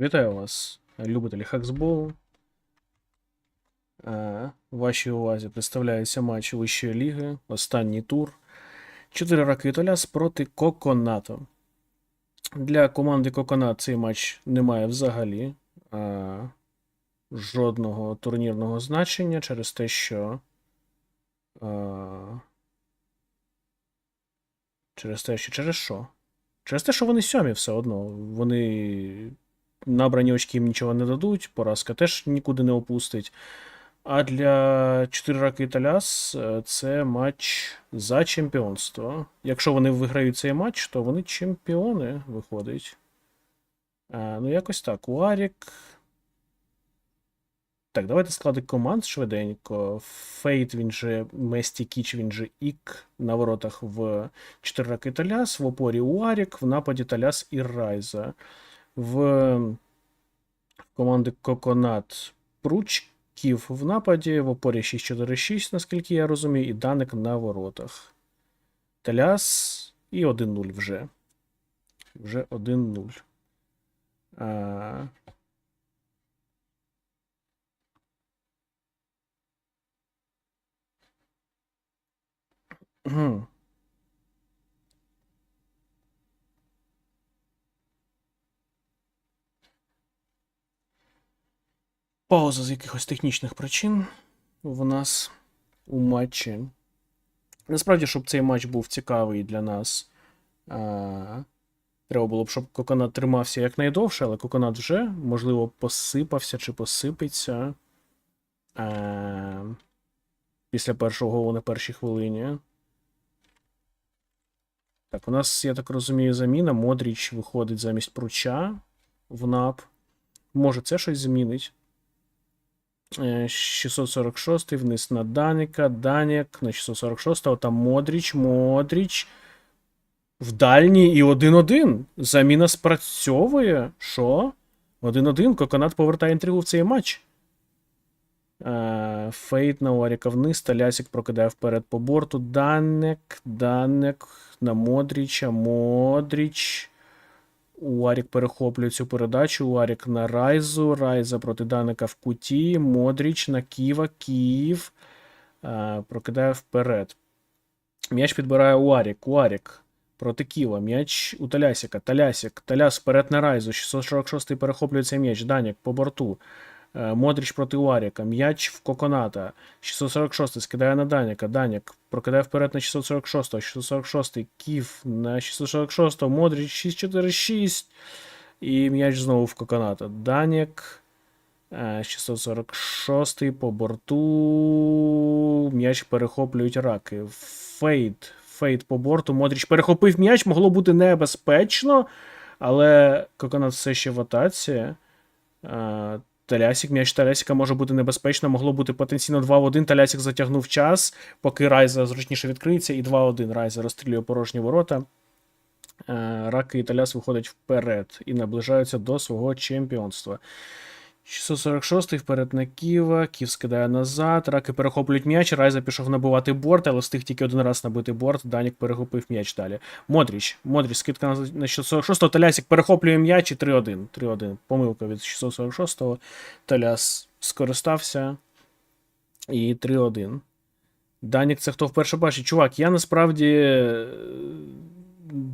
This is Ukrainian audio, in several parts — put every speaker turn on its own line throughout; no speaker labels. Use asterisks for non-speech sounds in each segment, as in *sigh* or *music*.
Вітаю вас, любителі хаксболу. Е, Вашій увазі представляється матч Вищої ліги, останній тур. Чотири роки Толяс проти Коконато. Для команди Коконат цей матч не має взагалі е, жодного турнірного значення через те, що. Е, через те, що через що? Через те, що вони сьомі все одно. Вони набрані очки їм нічого не дадуть, поразка теж нікуди не опустить. А для 4 роки Таляс е, це матч за чемпіонство. Якщо вони виграють цей матч, то вони чемпіони виходить. А, ну, якось так. Уарік. Так, давайте склади команд швиденько. Фейт, він же Месті Кіч, він же Ік на воротах в 4 роки Таляс, в опорі Уарік, в нападі Таляс і Райза. В команди Коконат Пручків в нападі, в опорі 6-4-6, наскільки я розумію, і Даник на воротах. Таляс і 1-0 вже. Вже 1-0. А... Гм. Пауза з якихось технічних причин в нас у матчі. Насправді, щоб цей матч був цікавий для нас, а, треба було б, щоб Коконат тримався якнайдовше, але Коконат вже, можливо, посипався чи посипеться а, після першого голу на першій хвилині. Так, у нас, я так розумію, заміна. Модріч виходить замість Пруча в НАП. Може, це щось змінить. Е, 646 вниз на Даніка, Данік на 646-го, там Модріч, Модріч. В дальній і 1-1. Заміна спрацьовує. Що? 1-1. Коконат повертає інтригу в цей матч. Е, Фейт на Уаріка вниз, Талясік прокидає вперед по борту. Данек, Данек на Модріча, Модріч. Уарік перехоплює цю передачу. Уарік на Райзу. Райза проти Даника в куті. Модріч на Ківа. Київ. Е, прокидає вперед. М'яч підбирає Уарік. Уарік проти Ківа. М'яч у Талясіка. Талясік. Таляс вперед на Райзу. 646-й перехоплюється м'яч. Данік по борту. Е, Модріч проти Уаріка. М'яч в Коконата. 646 скидає на Даніка. Данік прокидає вперед на 646. 646 Ків на 646. Модріч 646. І м'яч знову в Коконата. Данік. е, 646 по борту. М'яч перехоплюють раки. Фейт. Фейт по борту. Модріч перехопив м'яч. Могло бути небезпечно. Але Коконат все ще в атаці. Талясік, м'яч Талясіка може бути небезпечно, могло бути потенційно 2 в 1. Талясік затягнув час, поки Райза зручніше відкриється, і 2 в 1. Райза розстрілює порожні ворота. Е, Раки і Таляс виходять вперед і наближаються до свого чемпіонства. 646 вперед на Ківа, Ків скидає назад, раки перехоплюють м'яч, Райза пішов набивати борт, але встиг тільки один раз набити борт, Данік перехопив м'яч далі. Модріч, Модріч, скидка на- на 646-го, Талясік перехоплює м'яч і 3-1. 3-1. Помилка від 646-го. Таляс скористався. І 3-1. Данік, це хто вперше бачить. Чувак, я насправді е,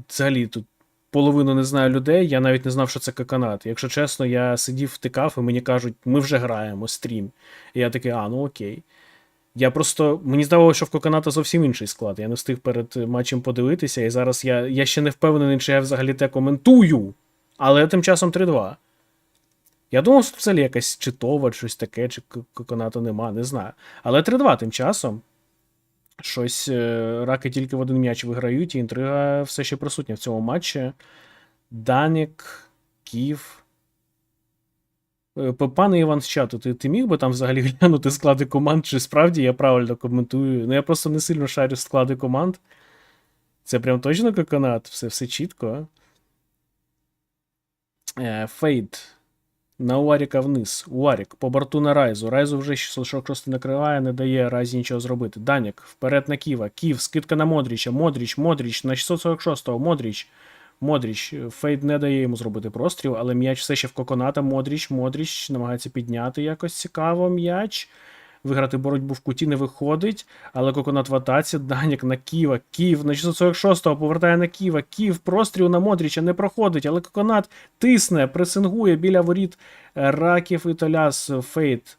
взагалі тут половину не знаю людей, я навіть не знав, що це коконат. Якщо чесно, я сидів, втикав, і мені кажуть, ми вже граємо стрім. І я такий, а, ну окей. Я просто. Мені здавалося, що в Коконата зовсім інший склад. Я не встиг перед матчем подивитися, і зараз я, я ще не впевнений, чи я взагалі те коментую. Але тим часом 3-2. Я думав, що взагалі якась читова, щось таке, чи к- Коконата нема, не знаю. Але 3-2 тим часом. Щось е, раки тільки в один м'яч виграють, і інтрига все ще присутня в цьому матчі. Данік, Київ. Е, Пане Іван з чату, ти, ти міг би там взагалі *laughs* глянути склади команд, чи справді я правильно коментую? Ну я просто не сильно шарю склади команд. Це прям точно коконат, все, все чітко. Е, Фейд. На Уаріка вниз. Уарік по борту на Райзу. Райзу вже 646 накриває, не дає Райзі нічого зробити. Данік вперед на Ківа. Ків, скидка на Модріча. Модріч, Модріч на 646-го. Модріч. Модріч. Фейд не дає йому зробити простріл, але м'яч все ще в коконата. Модріч, Модріч намагається підняти якось цікаво м'яч. Виграти боротьбу в куті не виходить, але коконат в атаці, Данік на Ківа, Ків на 646-го повертає на Ківа, Ків, простріл на Модріча не проходить, але коконат тисне, пресингує біля воріт е, Раків і Толяс Фейт.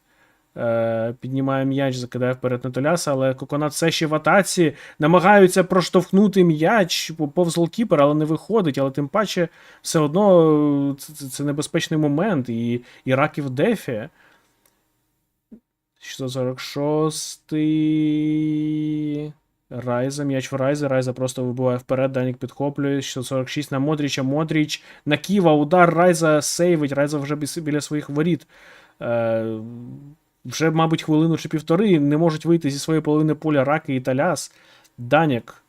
Е, піднімає м'яч, закидає вперед на Толяса, але Коконат все ще в атаці. Намагаються проштовхнути м'яч повз голкіпера, але не виходить. Але тим паче, все одно е, це небезпечний момент. І, і Раків дефі. 646. Райза, м'яч в Райза. Райза просто вибиває вперед. Данік підхоплює. 646 на Модріча. Модріч на Ківа. Удар Райза сейвить. Райза вже біля своїх воріт. Е, вже, мабуть, хвилину чи півтори не можуть вийти зі своєї половини поля Раки і Таляс. Данік.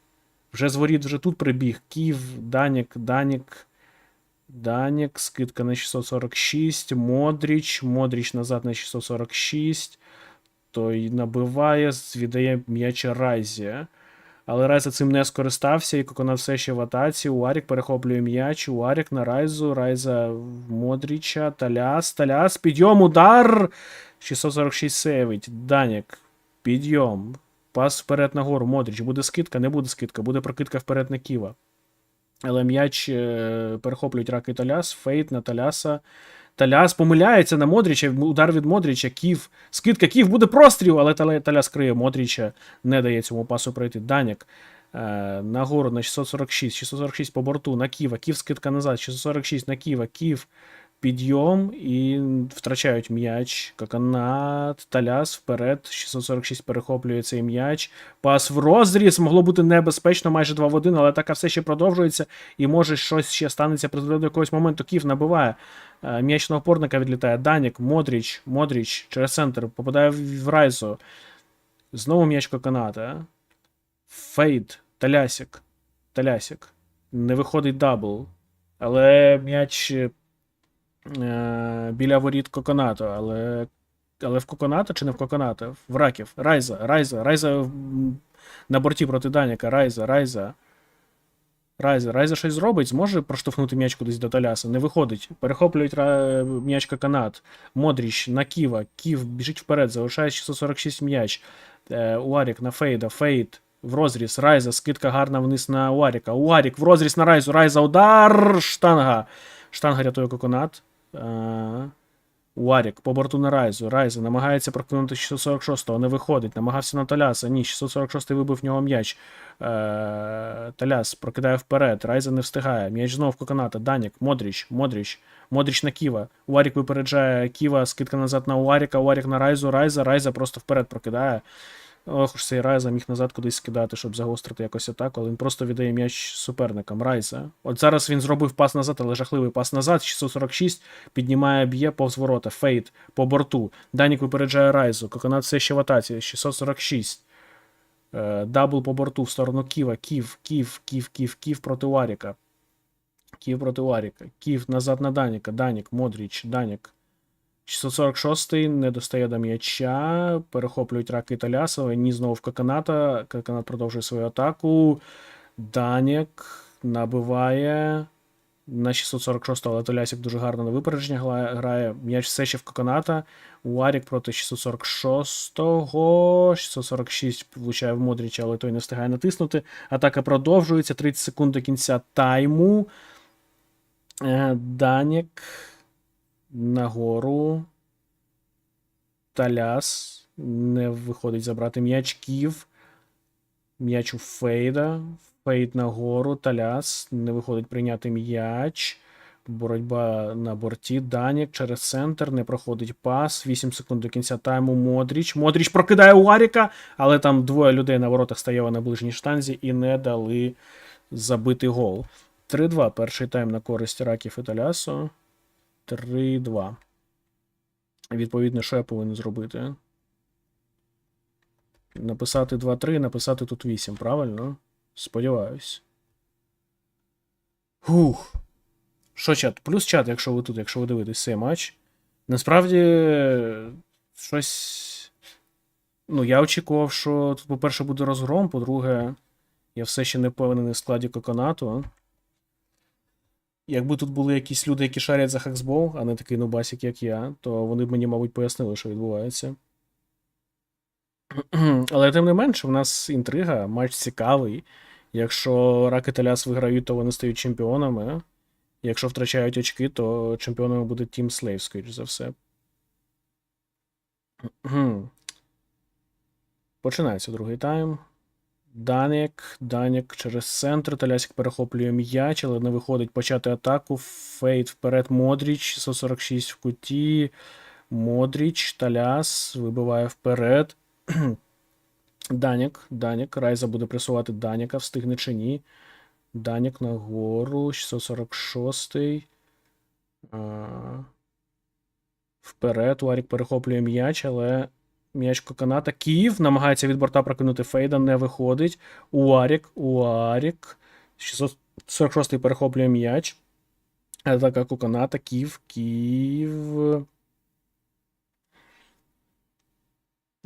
Вже з воріт вже тут прибіг. Ків, Данік, Данік. Данік, скидка на 646. Модріч. Модріч назад на 646. Той набиває, віддає м'яч Райзі. Але Райза цим не скористався, і Коконат все ще в атаці. Уарік перехоплює м'яч. Уарік на Райзу. Райза Модріча. Таляс. Таляс. Підйом. Удар. 646 сейвить. Данік. Підйом. Пас вперед нагору. Модріч. Буде скидка, не буде скидка. Буде прокидка вперед на Ківа. Але м'яч е, перехоплюють Рак і Таляс. Фейт на Таляса. Таляс помиляється на Модріча. Удар від Модріча. Ків. Скидка. Ків буде простріл, але Таля- Таляс криє Модріча. Не дає цьому пасу пройти. Данік. Е, нагору на 646. 646 по борту на Ківа. Ків скидка назад. 646 на Ківа. Ків. Підйом і втрачають м'яч. Коконат, Таляс вперед. 646 перехоплює цей м'яч. Пас в розріз. Могло бути небезпечно майже 2 в 1, але атака все ще продовжується. І може щось ще станеться призведе до якогось моменту. Ків набиває. Е, М'яч на опорника відлітає. Данік, Модріч, Модріч через центр. Попадає в Райзу. Знову м'яч Коконата. Фейд. Талясік. Талясік. Не виходить дабл. Але м'яч е, біля воріт Коконата. Але, але в Коконата чи не в Коконата? В Раків. Райза. Райза. Райза на борті проти Даніка. Райза. Райза. Райза. Райза щось зробить, зможе проштовхнути м'яч кудись до Таляса. Не виходить. Перехоплюють ра- м'яч Коконат. Модріч на Ківа. Ків біжить вперед, залишає 646 м'яч. Е, Уарік на Фейда. Фейд в розріз. Райза. Скидка гарна вниз на Уаріка. Уарік в розріз на Райзу. Райза удар. Штанга. Штанга рятує Коконат. Е, Уарік по борту на Райзу. Райза намагається прокинути 646-го, не виходить. Намагався на Таляса. Ні, 646-й вибив в нього м'яч. Е, Таляс прокидає вперед. Райза не встигає. М'яч знов в Коконата. Данік, Модріч, Модріч. Модріч на Ківа. Уарік випереджає Ківа, скидка назад на Уаріка, Уарік на Райзу, Райза, Райза просто вперед прокидає. Ох, цей Райза міг назад кудись скидати, щоб загострити якось атаку, але він просто віддає м'яч суперникам. Райза. От зараз він зробив пас назад, але жахливий пас назад. 646 піднімає, б'є повз ворота. Фейт по борту. Данік випереджає Райзу. Коконат все ще в атаці. 646. Е, Дабл по борту в сторону Ківа. Ків, Ків, Ків, Ків, Ків проти Уаріка. Ків проти Уаріка. Ків назад на Даніка. Данік, Модріч, Данік. 646-й не достає до м'яча. Перехоплюють раки Талясова. Ні знову в Коконата. Коконат продовжує свою атаку. Данік набиває на 646-го, але Толясік дуже гарно на випередження грає. М'яч все ще в Коконата. Уарік проти 646-го. 646 влучає в Модріча, але той не встигає натиснути. Атака продовжується. 30 секунд до кінця тайму. Е, Данік нагору. Таляс не виходить забрати м'яч. Ків. М'яч у Фейда. Фейд нагору. Таляс не виходить прийняти м'яч. Боротьба на борті. Данік через центр. Не проходить пас. 8 секунд до кінця тайму. Модріч. Модріч прокидає Уаріка, але там двоє людей на воротах стояло на ближній штанзі і не дали забити гол. 3-2. Перший тайм на користь Раків і Талясу. 3-2. Відповідно, що я повинен зробити? Написати 2-3, написати тут 8, правильно? Сподіваюсь. Хух. Що чат? Плюс чат, якщо ви тут, якщо ви дивитесь цей матч. Насправді, щось. Ну, я очікував, що тут, по-перше, буде розгром, по-друге, я все ще не впевнений в складі коконату. Якби тут були якісь люди, які шарять за хаксбол, а не такий нубасік, як я, то вони б мені, мабуть, пояснили, що відбувається. *clears throat* Але тим не менше, в нас інтрига, матч цікавий. Якщо Рак і Таляс виграють, то вони стають чемпіонами. Якщо втрачають очки, то чемпіонами буде Team Slave, скоріш за все. *clears throat* Починається другий тайм. Данік, Данік через центр. Талясік перехоплює м'яч, але не виходить почати атаку. Фейт вперед. Модріч. 146 в куті. Модріч, Таляс вибиває вперед. *clears throat* Данік, Данік. Райза буде пресувати Даніка, встигне чи ні. Данік нагору. 646. А... Вперед. Уарік перехоплює м'яч, але м'яч Коканата. Київ намагається від борта прокинути Фейда, не виходить. Уарік, Уарік. 646 перехоплює м'яч. Атака Коканата. Київ, Київ.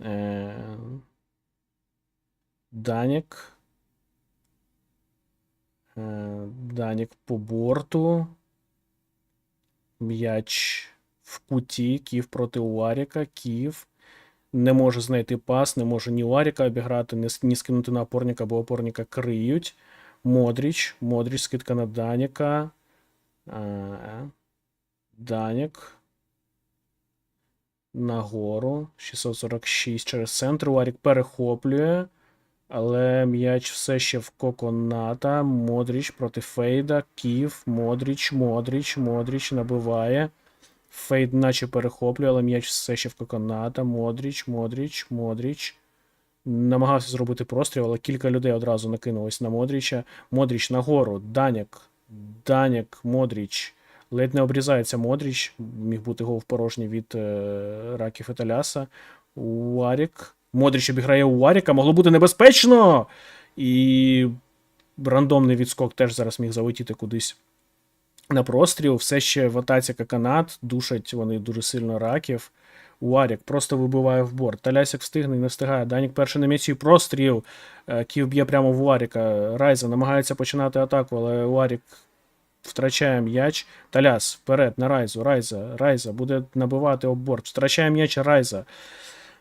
Е... Данік. Е... Данік по борту. М'яч в куті. Київ проти Уаріка. Київ. Не може знайти пас, не може ні Уаріка обіграти, ні, скинути на опорника, бо опорника криють. Модріч. Модріч, скидка на Даніка. А, Данік. Нагору. 646 через центр. Уарік перехоплює. Але м'яч все ще в Коконата. Модріч проти Фейда. Ків. Модріч, Модріч, Модріч набиває. Фейд наче перехоплює, але м'яч все ще в Коконата. Модріч, Модріч, Модріч. Намагався зробити простріл, але кілька людей одразу накинулось на Модріча. Модріч нагору. Даняк. Даняк, Модріч. Ледь не обрізається Модріч. Міг бути гол в порожній від е, Раків і Таляса. Уарік. Модріч обіграє Уаріка. Могло бути небезпечно. І рандомний відскок теж зараз міг залетіти кудись на простріл. Все ще в атаці Каканат. Душать вони дуже сильно раків. Уарік просто вибиває в борт. Талясик встигне і не встигає. Данік перший на м'яці простріл. Е, Ків б'є прямо в Уаріка. Райза намагається починати атаку, але Уарік втрачає м'яч. Таляс вперед на Райзу. Райза. Райза буде набивати об борт. Втрачає м'яч Райза.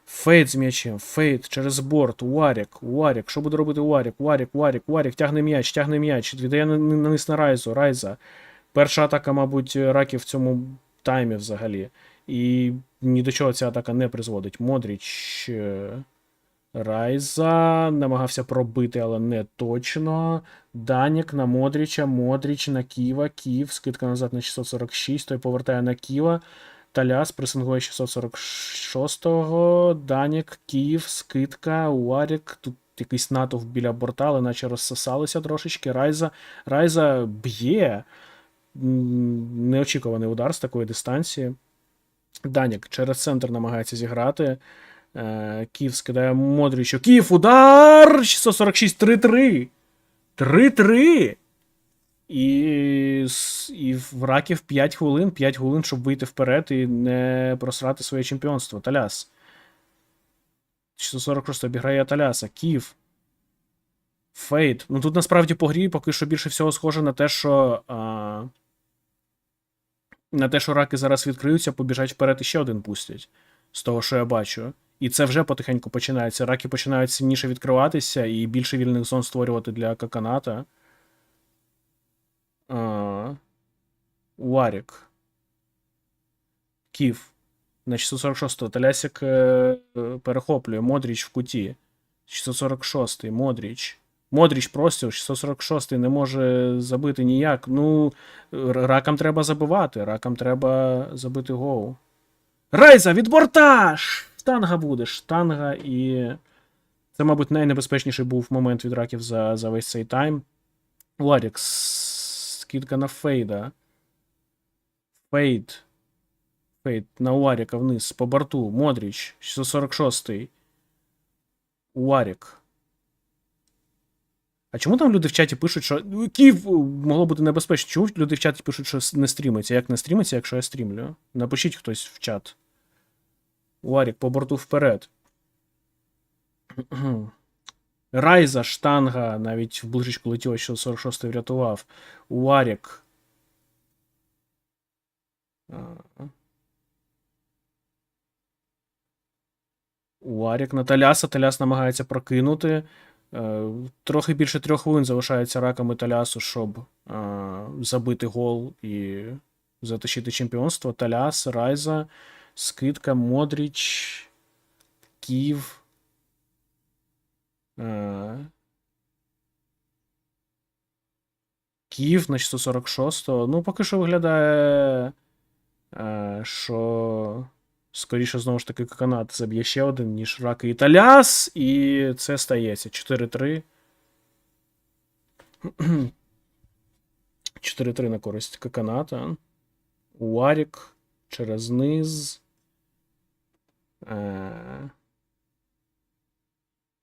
Фейт з м'ячем, фейт через борт, Уарік, Уарік. Що буде робити Уарік? Уарік, Уарік, Уарік, тягне м'яч, тягне м'яч. Віддає наниз на Райзу, Райза. Перша атака, мабуть, раків в цьому таймі взагалі. І ні до чого ця атака не призводить. Модріч. е, Райза намагався пробити, але не точно. Данік на Модріча, Модріч на Ківа, Ків, скидка назад на 646, той повертає на Ківа. Таляс пресингує 646-го. Данік, Київ, скидка, Уарік. Тут якийсь натовп біля борта, але наче розсосалися трошечки. Райза. Райза б'є. Неочікуваний удар з такої дистанції. Данік через центр намагається зіграти. Е, Київ скидає Модрічу. Київ удар! 646, 3-3. 3-3. І, і в раків 5 хвилин, 5 хвилин, щоб вийти вперед і не просрати своє чемпіонство. Таляс. 646 обіграє Таляса. Київ. Фейт. Ну тут насправді по грі поки що більше всього схоже на те, що. А... На те, що раки зараз відкриються, побіжать вперед і ще один пустять. З того, що я бачу. І це вже потихеньку починається. Раки починають сильніше відкриватися і більше вільних зон створювати для каканата. А, Уарік. Ків. На 646-го. Талясик е, е, перехоплює. Модріч в куті. 646-й. Модріч. Модріч простіл. 646-й не може забити ніяк. Ну, ракам треба забивати. Ракам треба забити гол. Райза від борта! Штанга буде. Штанга і. Це, мабуть, найнебезпечніший був момент від раків за, за весь цей тайм. Уарік. Скидка на Фейда. Фейд. Фейд на Уаріка вниз по борту. Модріч. 646. Уарік. А чому там люди в чаті пишуть, що «Ну, Київ могло бути небезпечно? Чому люди в чаті пишуть, що не стрімиться? Як не стрімиться, якщо я стрімлю? Напишіть хтось в чат. Уарік по борту вперед. *clears throat* Райза, штанга, навіть в ближечку летіло, що 46-й врятував. Уарік. Уарік на Таляса. Таляс намагається прокинути. Е, Трохи більше трьох хвилин залишається раками Талясу, щоб е, забити гол і затащити чемпіонство. Таляс, Райза, Скидка, Модріч, Київ. Е, Київ на 646. Ну, поки що виглядає, що скоріше знову ж таки канат заб'є ще один, ніж Раки і Таляс, і це стається 4-3. 4-3 *clears throat* на користь Каканата. Уарік через низ. Е,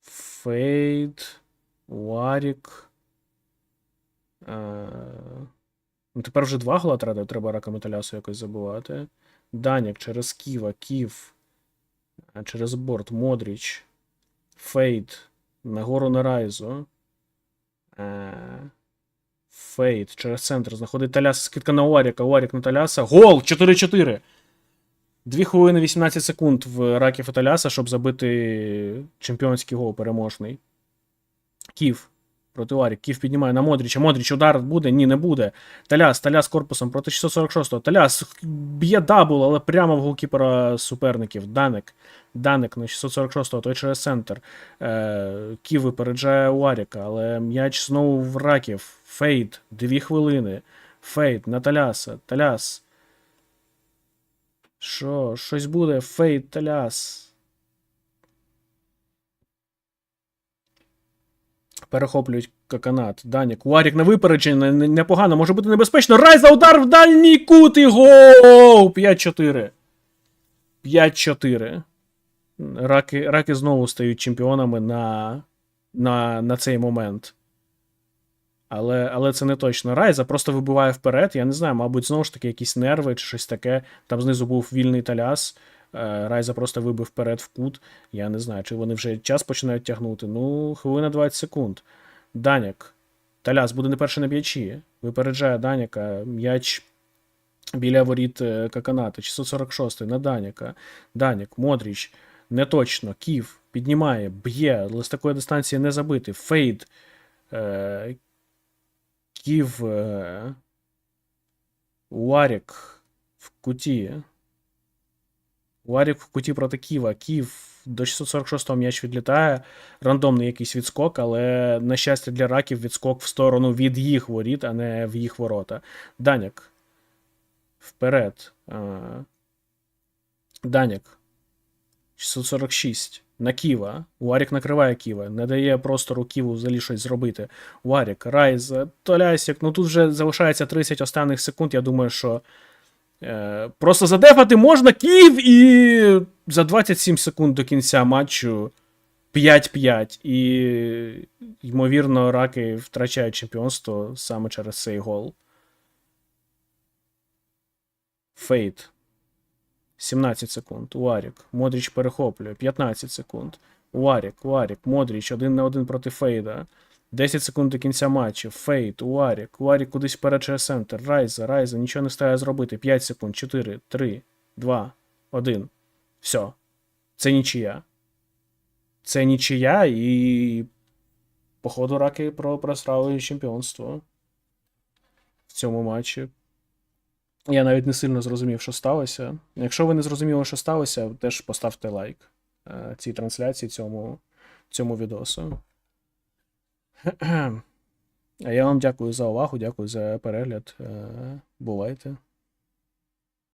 Фейд. Уарік. Е, Ну, тепер вже два гола треба, рака металясу якось забивати. Данік через Ківа, Ків. е, Через борт Модріч. Фейд. Нагору на Райзу. Е, Фейд через центр. Знаходить Таляс. Скидка на Уаріка. Уарік на Таляса. Гол! 4-4. 2 хвилини 18 секунд в раків і Таляса, щоб забити чемпіонський гол переможний. Ків проти Уарік. Ків піднімає на Модріча. Модріч удар буде? Ні, не буде. Таляс, Таляс корпусом проти 646-го. Таляс б'є дабл, але прямо в голкіпера суперників. Данек. Данек на 646-го, той через центр. Е, Ків випереджає Уаріка, але м'яч знову в раків. Фейд, 2 хвилини. Фейд на Таляса. Таляс. Що? Щось буде? Фейд, Таляс. Перехоплюють каканат. Данік. Уарік на випередження. Непогано. Може бути небезпечно. Райза удар в дальній кут і гол! 5-4. 5-4. Раки, раки знову стають чемпіонами на, на, на цей момент. Але, але це не точно. Райза просто вибиває вперед. Я не знаю, мабуть, знову ж таки якісь нерви чи щось таке. Там знизу був вільний таляс. Е, Райза просто вибив вперед в кут. Я не знаю, чи вони вже час починають тягнути. Ну, хвилина 20 секунд. Даняк. Таляс буде не перший на м'ячі. Випереджає Даняка. М'яч біля воріт е, Каканата. 646 на Даняка. Даняк, Модріч. Не точно. Ків піднімає, б'є, з такої дистанції не забити. Фейд. Е, Ків. Уарік в куті. Уарік в куті проти Ківа. Ків до 646-го м'яч відлітає. Рандомний якийсь відскок, але, на щастя, для раків відскок в сторону від їх воріт, а не в їх ворота. Даняк. Вперед. Даняк. 646. На Ківа. Уарік накриває Ківа. Не дає простору Ківу взагалі щось зробити. Уарік, Райз, Толясік. Ну тут вже залишається 30 останніх секунд. Я думаю, що просто задефати можна Київ і за 27 секунд до кінця матчу 5-5. І, ймовірно, раки втрачають чемпіонство саме через цей гол. Фейт. 17 секунд. Уарік. Модріч перехоплює. 15 секунд. Уарік, Уарік, Модріч, один на один проти Фейда. 10 секунд до кінця матчу. Фейд, Уарік, Уарік кудись вперед через центр. Райза, Райза, нічого не стає зробити. 5 секунд, 4, 3, 2, 1. Все. Це нічия. Це нічия і. Походу, раки про просрали чемпіонство в цьому матчі. Я навіть не сильно зрозумів, що сталося. Якщо ви не зрозуміли, що сталося, теж поставте лайк е, цій трансляції, цьому, цьому відосу. *clears throat* А я вам дякую за увагу, дякую за перегляд. Е, Бувайте.